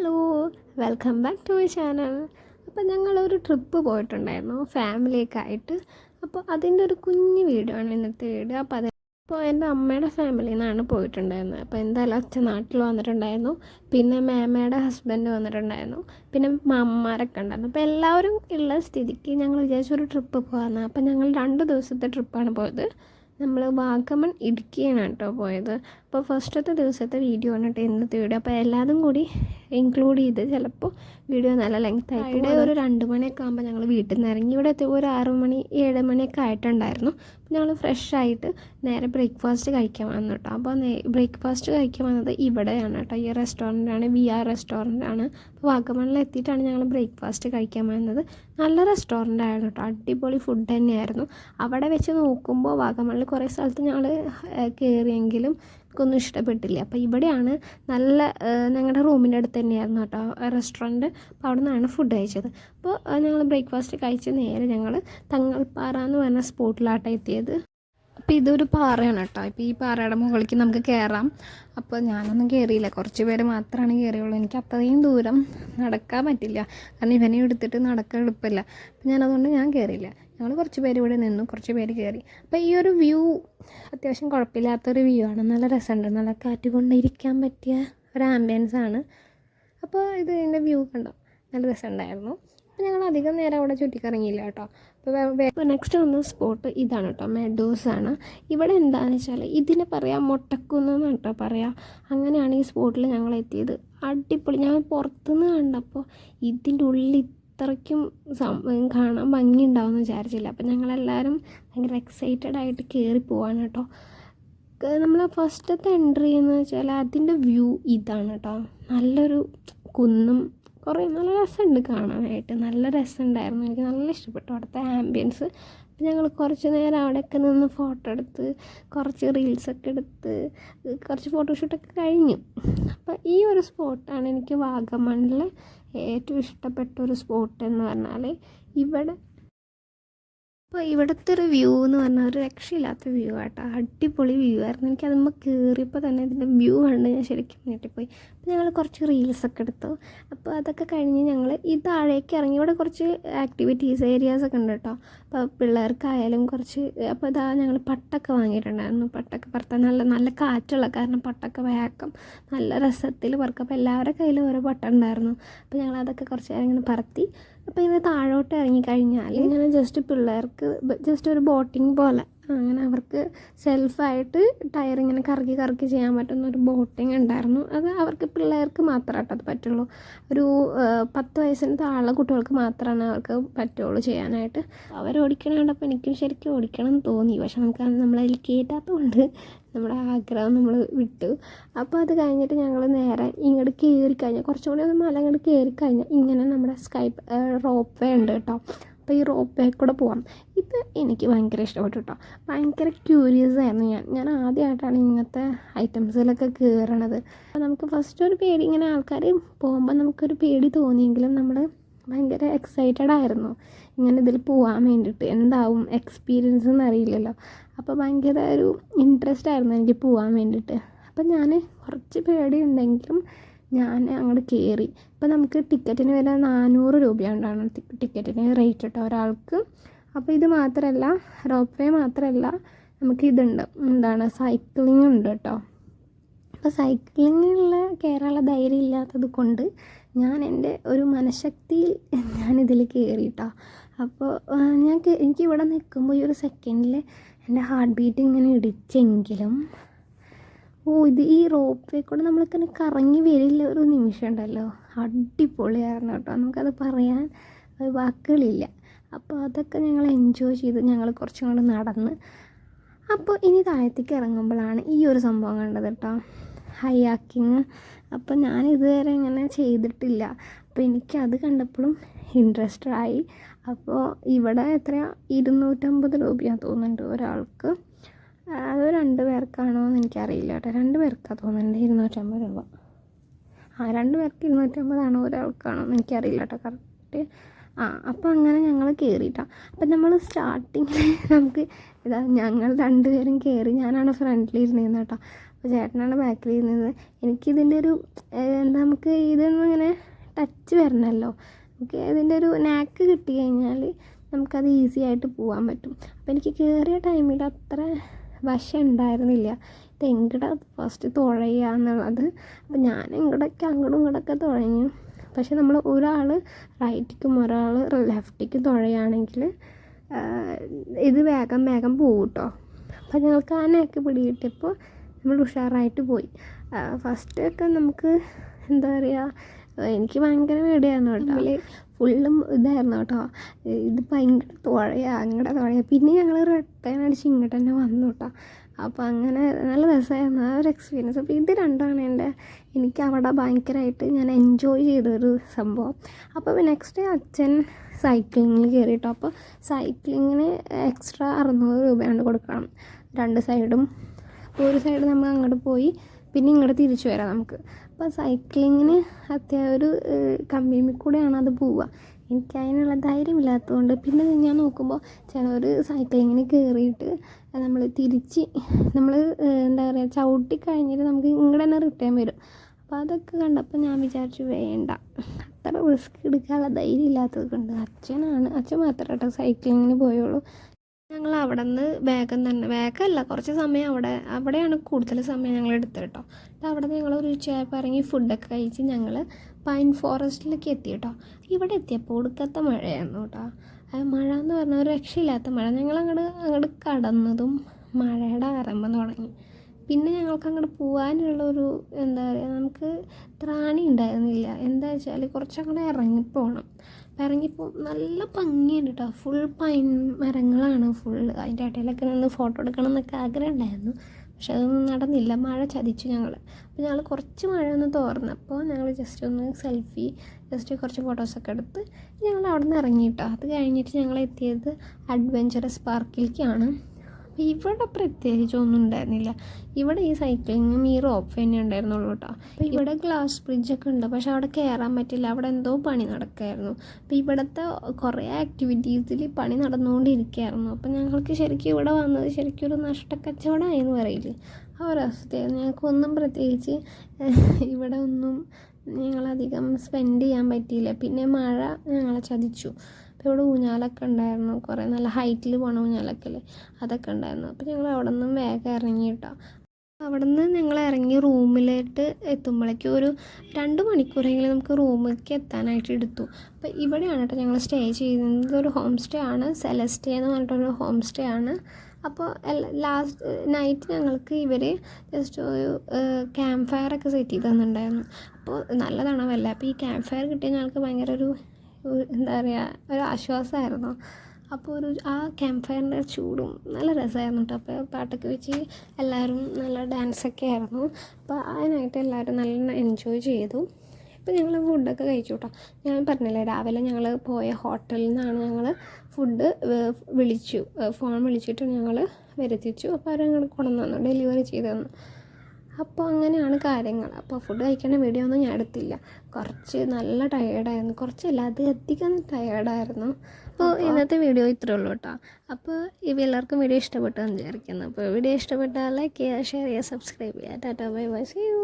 Hello welcome back to my channel അപ്പോൾ ഞങ്ങളൊരു trip പോയിട്ടുണ്ടായിരുന്നു ഫാമിലിയൊക്കെ ആയിട്ട്. അപ്പോൾ അതിന്റെ ഒരു കുഞ്ഞു വീഡിയോ ആണ് ഇന്നത്തെ വീഡിയോ അപ്പോൾ അത് അപ്പോൾ എന്റെ അമ്മയുടെ ഫാമിലിയിൽ നിന്നാണ് പോയിട്ടുണ്ടായിരുന്നത്. അപ്പോൾ എന്തായാലും അച്ഛൻ നാട്ടിൽ വന്നിട്ടുണ്ടായിരുന്നു പിന്നെ മേമയുടെ ഹസ്ബൻഡ് വന്നിട്ടുണ്ടായിരുന്നു പിന്നെ മാമ്മമാരൊക്കെ ഉണ്ടായിരുന്നു. അപ്പോൾ എല്ലാവരും ഉള്ള സ്ഥിതിക്ക് ഞങ്ങൾ വിചാരിച്ചൊരു ട്രിപ്പ് പോകാമെന്ന് അപ്പോൾ ഞങ്ങൾ രണ്ട് ദിവസത്തെ ട്രിപ്പാണ് പോയത്. നമ്മൾ വാഗമൺ ഇടുക്കിയാണ് കേട്ടോ പോയത് അപ്പോൾ ഫസ്റ്റത്തെ ദിവസത്തെ വീഡിയോ ആണ് കേട്ടോ ഇന്നത്തെ വീഡിയോ അപ്പോൾ എല്ലാതും കൂടി ഇൻക്ലൂഡ് ചെയ്ത് ചിലപ്പോൾ വീഡിയോ നല്ല ലെങ്ത് ആയി ഇവിടെ ഒരു രണ്ട് മണിയൊക്കെ ആകുമ്പോൾ ഞങ്ങൾ വീട്ടിൽ നിന്ന് ഇറങ്ങി ഇവിടെ എത്തിയപ്പോൾ ഒരു ആറ് മണി ഏഴ് മണിയൊക്കെ ആയിട്ടുണ്ടായിരുന്നു. അപ്പോൾ ഞങ്ങൾ ഫ്രഷ് ആയിട്ട് നേരെ ബ്രേക്ക്ഫാസ്റ്റ് കഴിക്കാൻ വന്നു കേട്ടോ അപ്പോൾ ബ്രേക്ക്ഫാസ്റ്റ് കഴിക്കാൻ വന്നത് ഇവിടെയാണ് കേട്ടോ ഈ റെസ്റ്റോറന്റാണ് വി ആർ റെസ്റ്റോറന്റ് ആണ് അപ്പോൾ വാഗമണിൽ എത്തിയിട്ടാണ് ഞങ്ങൾ ബ്രേക്ക്ഫാസ്റ്റ് കഴിക്കാൻ വന്നത്. നല്ല റെസ്റ്റോറന്റ് ആയിരുന്നു കേട്ടോ അടിപൊളി ഫുഡ് തന്നെയായിരുന്നു. അവിടെ വെച്ച് നോക്കുമ്പോൾ വാഗമണിൽ കുറേ സ്ഥലത്ത് ഞങ്ങൾ കയറിയെങ്കിലും എനിക്കൊന്നും ഇഷ്ടപ്പെട്ടില്ല. അപ്പോൾ ഇവിടെയാണ് നല്ല ഞങ്ങളുടെ റൂമിന്റെ അടുത്ത് തന്നെയായിരുന്നു കേട്ടോ റെസ്റ്റോറന്റ് അപ്പോൾ അവിടെ നിന്നാണ് ഫുഡ് കഴിച്ചത്. അപ്പോൾ ഞങ്ങൾ ബ്രേക്ക്ഫാസ്റ്റ് കഴിച്ച് നേരെ ഞങ്ങൾ തങ്ങൾപ്പാറ എന്ന് പറഞ്ഞ സ്പോട്ടിലാട്ടോ എത്തിയത്. അപ്പോൾ ഇതൊരു പാറയാണ് കേട്ടോ. ഇപ്പോൾ ഈ പാറയുടെ മുകളിലേക്ക് നമുക്ക് കയറാം അപ്പോൾ ഞാനൊന്നും കയറിയില്ല കുറച്ച് പേര് മാത്രമാണ് കയറിയുള്ളൂ എനിക്ക് അത്രയും ദൂരം നടക്കാൻ പറ്റില്ല. കാരണം ഇവനെ എടുത്തിട്ട് നടക്കാൻ എളുപ്പമില്ല. അപ്പോൾ ഞാനതുകൊണ്ട് ഞാൻ കയറിയില്ല ഞങ്ങൾ കുറച്ച് പേര് ഇവിടെ നിന്നു കുറച്ച് പേര് കയറി അപ്പോൾ ഈ ഒരു വ്യൂ അത്യാവശ്യം കുഴപ്പമില്ലാത്തൊരു വ്യൂ ആണ്. നല്ല രസമുണ്ട്. നല്ല കാറ്റ് കൊണ്ട് ഇരിക്കാൻ പറ്റിയ ഒരു ആംബിയൻസ് ആണ്. അപ്പോൾ ഇത് ഇതിന്റെ വ്യൂ കണ്ടോ? നല്ല രസമുണ്ടായിരുന്നു. അപ്പോൾ ഞങ്ങൾ അധികം നേരം അവിടെ ചുറ്റിക്കറങ്ങിയില്ല കേട്ടോ. അപ്പോൾ നെക്സ്റ്റ് വന്ന സ്പോട്ട് ഇതാണ് കേട്ടോ. മെഡോസ് ആണ്. ഇവിടെ എന്താണെന്ന് വെച്ചാൽ ഇതിനെ പറയാം മൊട്ടക്കുന്ന് കേട്ടോ പറയാം. അങ്ങനെയാണ് ഈ സ്പോട്ടിൽ ഞങ്ങൾ എത്തിയത് അടിപൊളി. ഞങ്ങൾ പുറത്തുനിന്ന് കണ്ടപ്പോൾ ഇതിന്റെ ഉള്ളിൽ അത്രയ്ക്കും കാണാൻ ഭംഗി ഉണ്ടാവുമെന്ന് വിചാരിച്ചില്ല. അപ്പം ഞങ്ങളെല്ലാവരും ഭയങ്കര എക്സൈറ്റഡ് ആയിട്ട് കയറി പോവാണ് കേട്ടോ നമ്മൾ ഫസ്റ്റത്തെ എൻട്രി എന്ന് വെച്ചാൽ അതിന്റെ വ്യൂ ഇതാണ് കേട്ടോ നല്ലൊരു കുന്നും കുറേ നല്ല രസമുണ്ട് കാണാനായിട്ട്. നല്ല രസമുണ്ടായിരുന്നു എനിക്ക് നല്ല ഇഷ്ടപ്പെട്ടു അവിടുത്തെ ആംബിയൻസ് ഞങ്ങൾ കുറച്ച് നേരം അവിടെയൊക്കെ നിന്ന് ഫോട്ടോ എടുത്ത് കുറച്ച് റീൽസൊക്കെ എടുത്ത് കുറച്ച് ഫോട്ടോഷൂട്ടൊക്കെ കഴിഞ്ഞു. അപ്പോൾ ഈ ഒരു സ്പോട്ടാണ് എനിക്ക് വാഗമണിൽ ഏറ്റവും ഇഷ്ടപ്പെട്ട ഒരു സ്പോട്ട് എന്ന് പറഞ്ഞാൽ ഇവിടെ അപ്പോൾ ഇവിടുത്തെ ഒരു വ്യൂ എന്ന് പറഞ്ഞാൽ ഒരു രക്ഷയില്ലാത്ത വ്യൂ ആട്ടോ. അടിപൊളി വ്യൂ ആയിരുന്നു. എനിക്ക് അതുമ്പോൾ കയറിയപ്പോൾ തന്നെ ഇതിന്റെ വ്യൂ കണ്ട് ഞാൻ ശരിക്കും ഞെട്ടിപ്പോയി. അപ്പോൾ ഞങ്ങൾ കുറച്ച് റീൽസൊക്കെ എടുത്തു. അപ്പോൾ അതൊക്കെ കഴിഞ്ഞ് ഞങ്ങൾ ഈ താഴേക്ക് ഇറങ്ങി. ഇവിടെ കുറച്ച് ആക്ടിവിറ്റീസ് ഏരിയാസ് ഒക്കെ ഉണ്ട് കേട്ടോ അപ്പോൾ പിള്ളേർക്കായാലും കുറച്ച് അപ്പോൾ ഇതാ ഞങ്ങൾ പട്ടൊക്കെ വാങ്ങിയിട്ടുണ്ടായിരുന്നു. പട്ടൊക്കെ പറത്താൻ നല്ല നല്ല കാറ്റുള്ള കാരണം പട്ടൊക്കെ വേക്കം നല്ല രസത്തിൽ പറക്കും. അപ്പോൾ എല്ലാവരുടെ കയ്യിലും ഓരോ പട്ട ഉണ്ടായിരുന്നു. അപ്പോൾ ഞങ്ങൾ അതൊക്കെ കുറച്ച് നേരം ഇങ്ങനെ പറത്തി. അപ്പോൾ ഇങ്ങനെ താഴോട്ട് ഇറങ്ങിക്കഴിഞ്ഞാൽ ഇങ്ങനെ ജസ്റ്റ് പിള്ളേർക്ക് ജസ്റ്റ് ഒരു ബോട്ടിങ് പോലെ. അങ്ങനെ അവർക്ക് സെൽഫായിട്ട് ടയർ ഇങ്ങനെ കറക്കി കറക്കി ചെയ്യാൻ പറ്റുന്ന ഒരു ബോട്ടിങ് ഉണ്ടായിരുന്നു. അത് അവർക്ക് പിള്ളേർക്ക് മാത്രമായിട്ട് അത് പറ്റുള്ളൂ. ഒരു പത്ത് വയസ്സിന് താഴെ കുട്ടികൾക്ക് മാത്രമാണ് അവർക്ക് പറ്റുള്ളൂ ചെയ്യാനായിട്ട്. അവർ ഓടിക്കണ കണ്ടപ്പോൾ എനിക്കും ശരിക്കും ഓടിക്കണം എന്ന് തോന്നി. പക്ഷെ നമുക്ക് നമ്മളതിൽ കയറ്റാത്തതുകൊണ്ട് നമ്മുടെ ആഗ്രഹം നമ്മൾ വിട്ടു. അപ്പോൾ അത് കഴിഞ്ഞിട്ട് ഞങ്ങൾ നേരെ ഇങ്ങോട്ട് കയറി കഴിഞ്ഞാൽ കുറച്ചും കൂടി ഒന്ന് മല ഇങ്ങോട്ട് കയറി കഴിഞ്ഞാൽ ഇങ്ങനെ നമ്മുടെ സ്കൈപ്പ് റോപ്പ് വേ ഉണ്ട് കേട്ടോ. അപ്പോൾ ഈ റോപ്പ് വേ കൂടെ പോവാം. ഇത് എനിക്ക് ഭയങ്കര ഇഷ്ടപ്പെട്ടു കേട്ടോ ഭയങ്കര ക്യൂരിയസ് ആയിരുന്നു ഞാൻ. ഞാൻ ആദ്യമായിട്ടാണ് ഇങ്ങനത്തെ ഐറ്റംസിലൊക്കെ കയറണത് അപ്പോൾ നമുക്ക് ഫസ്റ്റ് ഒരു പേടി ഇങ്ങനെ ആൾക്കാർ പോകുമ്പോൾ നമുക്കൊരു പേടി തോന്നിയെങ്കിലും നമ്മൾ ഭയങ്കര എക്സൈറ്റഡ് ആയിരുന്നു. ഇങ്ങനെ ഇതിൽ പോകാൻ വേണ്ടിയിട്ട്. എന്താവും? എക്സ്പീരിയൻസ് എന്ന് അറിയില്ലല്ലോ. അപ്പോൾ ഭയങ്കര ഒരു ഇൻട്രസ്റ്റ് ആയിരുന്നു എനിക്ക് പോകാൻ വേണ്ടിയിട്ട്. അപ്പം ഞാൻ കുറച്ച് പേടിയുണ്ടെങ്കിലും ഞാൻ അങ്ങോട്ട് കയറി അപ്പോൾ നമുക്ക് ടിക്കറ്റിന് വില നാനൂറ് രൂപയുണ്ടാണ് ടിക്കറ്റിന് റേറ്റ് കേട്ടോ ഒരാൾക്ക്. അപ്പോൾ ഇത് മാത്രമല്ല റോപ്പ് വേ മാത്രമല്ല നമുക്ക് ഇതുണ്ട്. എന്താണ് സൈക്ലിംഗ് ഉണ്ട് കേട്ടോ അപ്പോൾ സൈക്ലിങ്ങിനുള്ള കയറാനുള്ള ധൈര്യം ഇല്ലാത്തത് കൊണ്ട് ഞാൻ എന്റെ ഒരു മനഃശക്തിയിൽ ഞാനിതിൽ കയറിയിട്ടോ അപ്പോൾ ഞാൻ എനിക്ക് ഇവിടെ നിൽക്കുമ്പോൾ ഈ ഒരു സെക്കൻഡിൽ എന്റെ ഹാർട്ട് ബീറ്റ് ഇങ്ങനെ ഇടിച്ചെങ്കിലും ഓ ഇത് ഈ റോപ്പ് വേ കൂടെ നമ്മളിങ്ങനെ കറങ്ങി വരില്ല ഒരു നിമിഷം ഉണ്ടല്ലോ. അടിപൊളിയായിരുന്നു കേട്ടോ. നമുക്കത് പറയാൻ വാക്കുകളില്ല. അപ്പോൾ അതൊക്കെ ഞങ്ങൾ എൻജോയ് ചെയ്ത് ഞങ്ങൾ കുറച്ചും കൂടെ നടന്ന്. അപ്പോൾ ഇനി താഴത്തേക്ക് ഇറങ്ങുമ്പോഴാണ് ഈ ഒരു സംഭവം കണ്ടത് കേട്ടോ. ഹൈയാക്കിങ് അപ്പോൾ ഞാൻ ഇതുവരെ ഇങ്ങനെ ചെയ്തിട്ടില്ല. അപ്പോൾ എനിക്ക് അത് കണ്ടപ്പോഴും ഇൻട്രസ്റ്റഡ് ആയി. അപ്പോൾ ഇവിടെ എത്രയാണ് ഇരുന്നൂറ്റമ്പത് രൂപയാണ് തോന്നുന്നുണ്ട് ഒരാൾക്ക്. രണ്ട് പേർക്കാണോ എന്ന് എനിക്കറിയില്ല കേട്ടോ. രണ്ട് പേർക്കാണ് തോന്നുന്നുണ്ട് ഇരുന്നൂറ്റമ്പത് രൂപ. ആ രണ്ട് പേർക്ക് ഇരുന്നൂറ്റമ്പതാണോ? ഒരാൾക്കാണോ എന്ന് എനിക്കറിയില്ല കേട്ടോ. കറക്റ്റ് ആ അപ്പോൾ അങ്ങനെ ഞങ്ങൾ കയറിയിട്ടാണ് അപ്പം നമ്മൾ സ്റ്റാർട്ടിങ്ങിൽ നമുക്ക് ഇതാ ഞങ്ങൾ രണ്ടുപേരും കയറി ഞാനാണ് ഫ്രണ്ടിൽ ഇരുന്നിരുന്നത് കേട്ടോ. അപ്പോൾ ചേട്ടനാണ് ബാക്കിൽ ഇരുന്നത്. എനിക്കിതിന്റെ ഒരു എന്താ നമുക്ക് ഇതൊന്നും ഇങ്ങനെ ടച്ച് വരണമല്ലോ നമുക്ക് ഇതിന്റെ ഒരു നാക്ക് കിട്ടി കഴിഞ്ഞാൽ നമുക്കത് ഈസി ആയിട്ട് പോകാൻ പറ്റും. അപ്പോൾ എനിക്ക് കയറിയ ടൈമിൽ അത്ര വശം ഉണ്ടായിരുന്നില്ല ഇത് എങ്ങടെ ഫസ്റ്റ് തുഴയുക എന്നുള്ളത്. അപ്പം ഞാൻ ഇങ്ങടൊക്കെ അങ്ങോട്ടും ഇങ്ങോട്ടൊക്കെ തുഴഞ്ഞു. പക്ഷെ നമ്മൾ ഒരാൾ റൈറ്റിക്കും ഒരാൾ ലെഫ്റ്റിക്കും തുഴയുകയാണെങ്കിൽ ഇത് വേഗം വേഗം പോകും കേട്ടോ അപ്പം ഞങ്ങൾക്ക് ആ നേക്ക് പിടികിട്ടിയപ്പോൾ നമ്മൾ ഉഷാറായിട്ട് പോയി. ഫസ്റ്റൊക്കെ നമുക്ക് എന്താ പറയുക എനിക്ക് ഭയങ്കര പേടിയായിരുന്നു കേട്ടോ. ഫുള്ളും ഇതായിരുന്നു കേട്ടോ. ഇത് ഭയങ്കര തുഴയാണ് അങ്ങടെ തുഴയാണ് പിന്നെ ഞങ്ങൾ റിട്ടേൺ അടിച്ച് ഇങ്ങോട്ട് തന്നെ വന്നു കേട്ടോ. അപ്പോൾ അങ്ങനെ നല്ല രസമായിരുന്നു ആ ഒരു എക്സ്പീരിയൻസ് അപ്പോൾ ഇത് രണ്ടാണ് എന്റെ എനിക്ക് അവിടെ ഭയങ്കരമായിട്ട് ഞാൻ എൻജോയ് ചെയ്തൊരു സംഭവം. അപ്പോൾ നെക്സ്റ്റ് ഡേ അച്ഛൻ സൈക്ലിങ്ങിൽ കയറിയിട്ടോ അപ്പോൾ സൈക്ലിങ്ങിന് എക്സ്ട്രാ അറുന്നൂറ് രൂപയാണ് കൊടുക്കണം. രണ്ട് സൈഡും ഒരു സൈഡ് നമ്മൾ അങ്ങോട്ട് പോയി പിന്നെ ഇങ്ങോട്ട് തിരിച്ചു വരാം നമുക്ക്. അപ്പോൾ സൈക്ലിങ്ങിന് അത്യാവശ്യം ഒരു കമ്പിയിൽ കൂടെയാണ് അത് പോവുക. എനിക്ക് അതിനുള്ള ധൈര്യമില്ലാത്തതുകൊണ്ട് പിന്നെ ഞാൻ നോക്കുമ്പോൾ ചിലർ സൈക്ലിങ്ങിന് കയറിയിട്ട് നമ്മൾ തിരിച്ച് നമ്മൾ എന്താ പറയുക ചവിട്ടി കഴിഞ്ഞിട്ട് നമുക്ക് ഇങ്ങോട്ട് തന്നെ റിട്ടേൺ വരും. അപ്പോൾ അതൊക്കെ കണ്ടപ്പോൾ ഞാൻ വിചാരിച്ചു വേണ്ട. അത്ര റിസ്ക് എടുക്കാനുള്ള ധൈര്യം ഇല്ലാത്തത് കൊണ്ട് അച്ഛനാണ് അച്ഛൻ മാത്രമേ കേട്ടോ സൈക്ലിങ്ങിന് പോയുള്ളൂ. ഞങ്ങൾ അവിടെ നിന്ന് വേഗം തന്നെ വേഗമല്ല കുറച്ച് സമയം അവിടെ അവിടെയാണ് കൂടുതൽ സമയം ഞങ്ങൾ എടുത്തത് കേട്ടോ. അവിടെ നിന്ന് ഞങ്ങൾ ഒരു ഉച്ചയായപ്പോൾ ഇറങ്ങി ഫുഡൊക്കെ കഴിച്ച് ഞങ്ങൾ പൈൻ ഫോറസ്റ്റിലേക്ക് എത്തി കേട്ടോ. ഇവിടെ എത്തിയപ്പോൾ ഒടുക്കത്തെ മഴയായിരുന്നു കേട്ടോ. മഴ എന്ന് പറഞ്ഞാൽ ഒരു രക്ഷയില്ലാത്ത മഴ. ഞങ്ങൾ അങ്ങോട്ട് അങ്ങോട്ട് കടന്നതും മഴയുടെ ആരംഭം തുടങ്ങി. പിന്നെ ഞങ്ങൾക്ക് അങ്ങോട്ട് പോകാനുള്ള ഒരു എന്താ പറയുക നമുക്ക് ത്രാണി ഉണ്ടായിരുന്നില്ല. എന്താ വെച്ചാൽ കുറച്ചങ്ങോട്ട് ഇറങ്ങിപ്പോകണം ഇറങ്ങിപ്പോ നല്ല ഭംഗിയുണ്ട് കേട്ടോ ഫുൾ പൈൻ മരങ്ങളാണ്. ഫുൾ അതിന്റെ ഇടയിലൊക്കെ നിന്ന് ഫോട്ടോ എടുക്കണം എന്നൊക്കെ ആഗ്രഹം ഉണ്ടായിരുന്നു പക്ഷെ അതൊന്നും നടന്നില്ല. മഴ ചതിച്ചു ഞങ്ങൾ അപ്പോൾ ഞങ്ങൾ കുറച്ച് മഴ ഒന്ന് തോർന്നപ്പോൾ ഞങ്ങൾ ജസ്റ്റ് ഒന്ന് സെൽഫി ജസ്റ്റ് കുറച്ച് ഫോട്ടോസൊക്കെ എടുത്ത് ഞങ്ങൾ അവിടെ നിന്ന് ഇറങ്ങി കേട്ടോ അത് കഴിഞ്ഞിട്ട് ഞങ്ങൾ എത്തിയത് അഡ്വഞ്ചറസ് പാർക്കിലേക്കാണ് അപ്പോൾ ഇവിടെ പ്രത്യേകിച്ച് ഒന്നും ഉണ്ടായിരുന്നില്ല. ഇവിടെ ഈ സൈക്ലിങ്ങും ഈ റോപ്പ് തന്നെ ഉണ്ടായിരുന്നുള്ളൂ കേട്ടോ. ഇവിടെ ഗ്ലാസ് ബ്രിഡ്ജൊക്കെ ഉണ്ട്. പക്ഷെ അവിടെ കയറാൻ പറ്റില്ല. അവിടെ എന്തോ പണി നടക്കായിരുന്നു. അപ്പോൾ ഇവിടുത്തെ കുറേ ആക്ടിവിറ്റീസിൽ പണി നടന്നുകൊണ്ടിരിക്കുകയായിരുന്നു അപ്പോൾ ഞങ്ങൾക്ക് ശരിക്കും ഇവിടെ വന്നത് ശരിക്കും ഒരു നഷ്ടക്കച്ചവടമായി എന്ന് പറയില്ലേ? ആ ഒരു അവസ്ഥയായിരുന്നു. ഞങ്ങൾക്കൊന്നും പ്രത്യേകിച്ച് ഇവിടെ ഒന്നും ഞങ്ങളധികം സ്പെൻഡ് ചെയ്യാൻ പറ്റിയില്ല. പിന്നെ മഴ ഞങ്ങളെ ചതിച്ചു. അപ്പോൾ ഇവിടെ ഊഞ്ഞാലൊക്കെ ഉണ്ടായിരുന്നു. കുറേ നല്ല ഹൈറ്റിൽ പോണ ഊഞ്ഞാലൊക്കെ അല്ലേ അതൊക്കെ ഉണ്ടായിരുന്നു. അപ്പോൾ ഞങ്ങൾ അവിടെ നിന്നും വേഗം ഇറങ്ങി കേട്ടോ അവിടെ നിന്ന് ഞങ്ങൾ ഇറങ്ങി റൂമിലേക്ക് എത്തുമ്പോഴേക്കും ഒരു രണ്ട് മണിക്കൂറെങ്കിലും നമുക്ക് റൂമിലേക്ക് എത്താനായിട്ട് എടുത്തു. അപ്പോൾ ഇവിടെയാണ് കേട്ടോ ഞങ്ങൾ സ്റ്റേ ചെയ്യുന്നത് ഒരു ഹോം സ്റ്റേ ആണ്. സെലസ്റ്റേ എന്ന് പറഞ്ഞിട്ടൊരു ഹോം സ്റ്റേ ആണ്. അപ്പോൾ ലാസ്റ്റ് നൈറ്റ് ഞങ്ങൾക്ക് ഇവർ ജസ്റ്റ് ഒരു ക്യാമ്പ് ഫയറൊക്കെ സെറ്റ് ചെയ്ത് തന്നിട്ടുണ്ടായിരുന്നു. അപ്പോൾ നല്ല തണവല്ല അപ്പോൾ ഈ ക്യാമ്പ് ഫയർ കിട്ടിയ ഞങ്ങൾക്ക് ഭയങ്കര ഒരു എന്താ പറയുക ഒരു ആശ്വാസമായിരുന്നു അപ്പോൾ ഒരു ആ ക്യാമ്പ് ഫയറിന്റെ ചൂടും നല്ല രസമായിരുന്നു കേട്ടോ അപ്പോൾ പാട്ടൊക്കെ വെച്ച് എല്ലാവരും നല്ല ഡാൻസൊക്കെ ആയിരുന്നു. അപ്പോൾ അതിനായിട്ട് എല്ലാവരും നല്ല എൻജോയ് ചെയ്തു. ഇപ്പോൾ ഞങ്ങൾ ഫുഡൊക്കെ കഴിച്ചു കേട്ടോ ഞാൻ പറഞ്ഞില്ലേ രാവിലെ ഞങ്ങൾ പോയ ഹോട്ടലിൽ നിന്നാണ് ഞങ്ങൾ ഫുഡ് വിളിച്ചു. ഫോൺ വിളിച്ചിട്ട് ഞങ്ങൾ വരുത്തിച്ചു. അപ്പോൾ അവർ ഞങ്ങൾ കൊണ്ടുവന്നു ഡെലിവറി ചെയ്തു തന്നു. അപ്പോൾ അങ്ങനെയാണ് കാര്യങ്ങൾ അപ്പോൾ ഫുഡ് കഴിക്കുന്ന വീഡിയോ ഒന്നും ഞാൻ എടുത്തില്ല. കുറച്ച് നല്ല ടയേർഡായിരുന്നു കുറച്ചല്ല അത് അധികം ടയേർഡായിരുന്നു അപ്പോൾ ഇന്നത്തെ വീഡിയോ ഇത്രേ ഉള്ളൂ കേട്ടോ അപ്പോൾ ഇവ എല്ലാവർക്കും വീഡിയോ ഇഷ്ടപ്പെട്ടു എന്ന് വിചാരിക്കുന്നു. അപ്പോൾ വീഡിയോ ഇഷ്ടപ്പെട്ടാൽ ലൈക്ക് ചെയ്യുക ഷെയർ ചെയ്യുക സബ്സ്ക്രൈബ് ചെയ്യുക. Tata bye bye see you